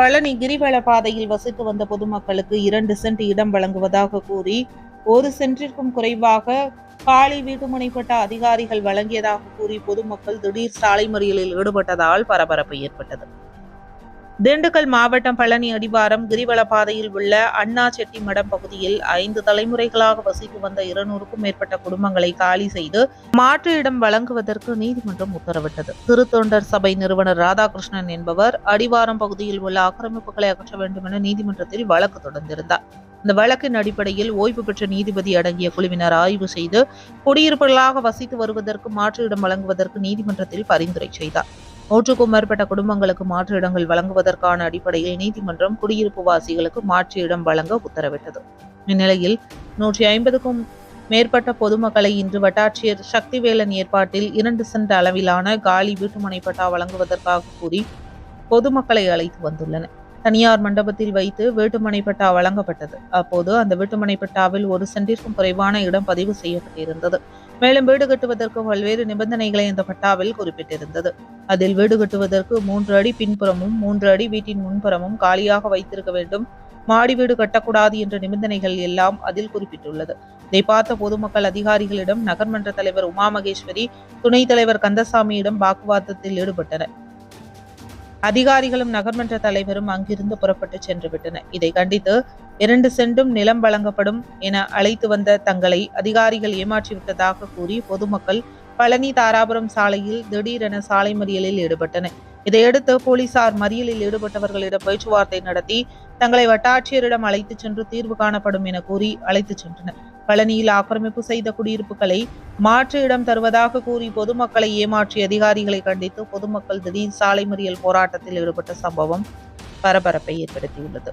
பழனி கிரிவல பாதையில் வசித்து வந்த பொதுமக்களுக்கு இரண்டு சென்ட் இடம் வழங்குவதாக கூறி ஒரு சென்றிற்கும் குறைவாக காலி வீட்டுமனைப்பட்ட அதிகாரிகள் வழங்கியதாக கூறி பொதுமக்கள் திடீர் சாலை மறியலில் ஈடுபட்டதால் பரபரப்பு ஏற்பட்டது. திண்டுக்கல் மாவட்டம் பழனி அடிவாரம் கிரிவல பாதையில் உள்ள அண்ணா செட்டிமடம் பகுதியில் ஐந்து தலைமுறைகளாக வசித்து வந்த இருநூறுக்கும் மேற்பட்ட குடும்பங்களை காலி செய்து மாற்று இடம் வழங்குவதற்கு நீதிமன்றம் உத்தரவிட்டது. திருத்தொண்டர் சபை நிறுவனர் ராதாகிருஷ்ணன் என்பவர் அடிவாரம் பகுதியில் உள்ள ஆக்கிரமிப்புகளை அகற்ற வேண்டும் என நீதிமன்றத்தில் வழக்கு தொடர்ந்திருந்தார். இந்த வழக்கின் அடிப்படையில் ஓய்வு பெற்ற நீதிபதி அடங்கிய குழுவினர் ஆய்வு செய்து குடியிருப்புகளாக வசித்து வருவதற்கு மாற்று இடம் வழங்குவதற்கு நீதிமன்றத்தில் பரிந்துரை செய்தார். நூற்றுக்கும் மேற்பட்ட குடும்பங்களுக்கு மாற்று இடங்கள் வழங்குவதற்கான அடிப்படையில் நீதிமன்றம் குடியிருப்பு வாசிகளுக்கு மாற்று இடம் வழங்க உத்தரவிட்டது. இந்நிலையில் நூற்றி ஐம்பதுக்கும் மேற்பட்ட பொதுமக்களை இன்று வட்டாட்சியர் சக்திவேலன் ஏற்பாட்டில் இரண்டு சென்ட் அளவிலான காலி வீட்டுமனை பட்டா வழங்குவதற்காக கூறி பொதுமக்களை அழைத்து வந்துள்ளனர் தனியார் மண்டபத்தில் வைத்து வீட்டுமனை பட்டா வழங்கப்பட்டது. அப்போது அந்த வீட்டுமனை பட்டாவில் ஒரு சென்டிற்கும் குறைவான இடம் பதிவு செய்யப்பட்டிருந்தது. மேலும் வீடு கட்டுவதற்கு பல்வேறு நிபந்தனைகளை இந்த பட்டாவில் குறிப்பிட்டிருந்தது. அதில் வீடு கட்டுவதற்கு மூன்று அடி பின்புறமும் மூன்று அடி வீட்டின் முன்புறமும் காலியாக வைத்திருக்க வேண்டும். மாடி வீடு கட்டக்கூடாது என்ற நிபந்தனைகள் எல்லாம் அதில் குறிப்பிட்டுள்ளது. இதை பார்த்த பொதுமக்கள் அதிகாரிகளிடம் நகர்மன்ற தலைவர் உமா மகேஸ்வரி துணைத் தலைவர் கந்தசாமியிடம் வாக்குவாதத்தில் ஈடுபட்டனர். அதிகாரிகளும் நகர்மன்ற தலைவரும் அங்கிருந்து புறப்பட்டு சென்று விட்டனர் இதை கண்டித்து இரண்டு சென்டும் நிலம் வழங்கப்படும் என அழைத்து வந்த தங்களை அதிகாரிகள் ஏமாற்றிவிட்டதாக கூறி பொதுமக்கள் பழனி தாராபுரம் சாலையில் திடீரென சாலை மறியலில் ஈடுபட்டனர். இதையடுத்து போலீசார் மறியலில் ஈடுபட்டவர்களிடம் பேச்சுவார்த்தை நடத்தி தங்களை வட்டாட்சியரிடம் அழைத்துச் சென்று தீர்வு காணப்படும் என கூறி அழைத்துச் சென்றனர். பழனியில் ஆக்கிரமிப்பு செய்த குடியிருப்புகளை மாற்று இடம் தருவதாக கூறி பொதுமக்களை ஏமாற்றிய அதிகாரிகளை கண்டித்து பொதுமக்கள் திடீர் சாலை மறியல் போராட்டத்தில் ஈடுபட்ட சம்பவம் பரபரப்பை ஏற்படுத்தியுள்ளது.